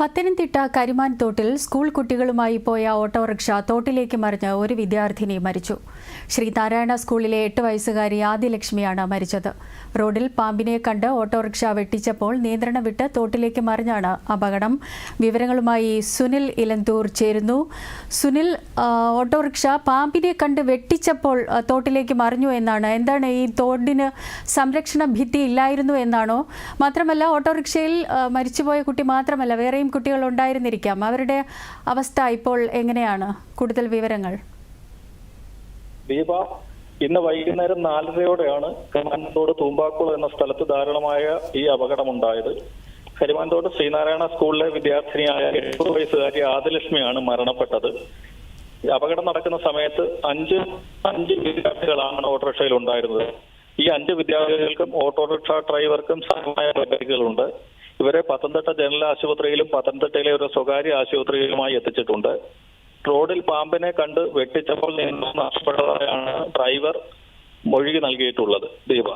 പത്തനംതിട്ട കരിമാൻ തോട്ടിൽ സ്കൂൾ കുട്ടികളുമായി പോയ ഓട്ടോറിക്ഷ തോട്ടിലേക്ക് മറിഞ്ഞ് ഒരു വിദ്യാർത്ഥിനി മരിച്ചു. ശ്രീനാരായണ സ്കൂളിലെ എട്ട് വയസ്സുകാരി ആദിലക്ഷ്മിയാണ് മരിച്ചത്. റോഡിൽ പാമ്പിനെ കണ്ട് ഓട്ടോറിക്ഷ വെട്ടിച്ചപ്പോൾ നിയന്ത്രണം വിട്ട് തോട്ടിലേക്ക് മറിഞ്ഞാണ് അപകടം. വിവരങ്ങളുമായി സുനിൽ ഇലന്തൂർ ചേരുന്നു. സുനിൽ ഓട്ടോറിക്ഷ പാമ്പിനെ കണ്ട് വെട്ടിച്ചപ്പോൾ തോട്ടിലേക്ക് മറിഞ്ഞു എന്നാണ്. എന്താണ് ഈ തോടിന് സംരക്ഷണ ഭിത്തി ഇല്ലായിരുന്നു എന്നാണോ? മാത്രമല്ല ഓട്ടോറിക്ഷയിൽ മരിച്ചുപോയ കുട്ടി മാത്രമല്ല വേറെയും കുട്ടികൾ ഉണ്ടായിരുന്നിരിക്കാം അവരുടെ അവസ്ഥ ഇപ്പോൾ എങ്ങനെയാണ്? കൂടുതൽ വിവരങ്ങൾ. ദീപ ഇന്ന് വൈകുന്നേരം നാലരയോടെയാണ് കരിമാനത്തോട് തൂമ്പാക്കുളം എന്ന സ്ഥലത്ത് ധാരാളമായ ഈ അപകടമുണ്ടായത്. കരിമാനത്തോട് ശ്രീനാരായണ സ്കൂളിലെ വിദ്യാർത്ഥിനിയായ എഴുപത് വയസ്സുകാരി ആദിലക്ഷ്മിയാണ് മരണപ്പെട്ടത്. അപകടം നടക്കുന്ന സമയത്ത് അഞ്ച് അഞ്ച് വിദ്യാർത്ഥികളാണ് ഓട്ടോറിക്ഷയിൽ ഉണ്ടായിരുന്നത് ഈ അഞ്ച് വിദ്യാർത്ഥികൾക്കും ഓട്ടോറിക്ഷ ഡ്രൈവർക്കും സഹായ പരിക്കുകളുണ്ട്. ഇവരെ പത്തനംതിട്ട ജനറൽ ആശുപത്രിയിലും പത്തനംതിട്ടയിലെ ഒരു സ്വകാര്യ ആശുപത്രിയിലുമായി എത്തിച്ചിട്ടുണ്ട്. റോഡിൽ പാമ്പിനെ കണ്ട് വെട്ടിച്ചപ്പോൾ നിയന്ത്രണം നഷ്ടപ്പെട്ടതായാണ് ഡ്രൈവർ മൊഴി നൽകിയിട്ടുള്ളത് ദീപ.